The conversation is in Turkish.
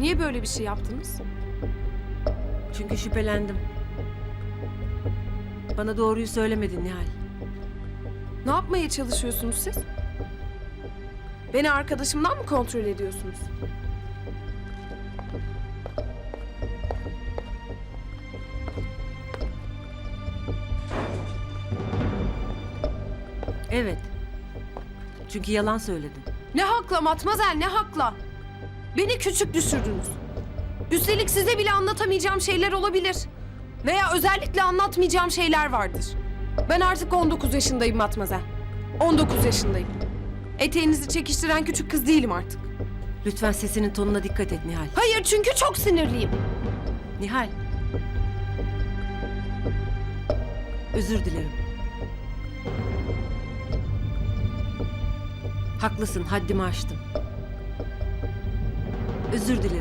Niye böyle bir şey yaptınız? Çünkü şüphelendim. Bana doğruyu söylemedin Nihal. Ne yapmaya çalışıyorsunuz siz? Beni arkadaşımdan mı kontrol ediyorsunuz? Evet. Çünkü yalan söyledin. Ne hakla Matmazel ne hakla? Beni küçük düşürdünüz. Üstelik size bile anlatamayacağım şeyler olabilir. Veya özellikle anlatmayacağım şeyler vardır. Ben artık 19 yaşındayım Matmazel. 19 yaşındayım. Eteğinizi çekiştiren küçük kız değilim artık. Lütfen sesinin tonuna dikkat et Nihal. Hayır çünkü çok sinirliyim. Nihal. Özür dilerim. Haklısın, haddimi aştım. Özür dilerim.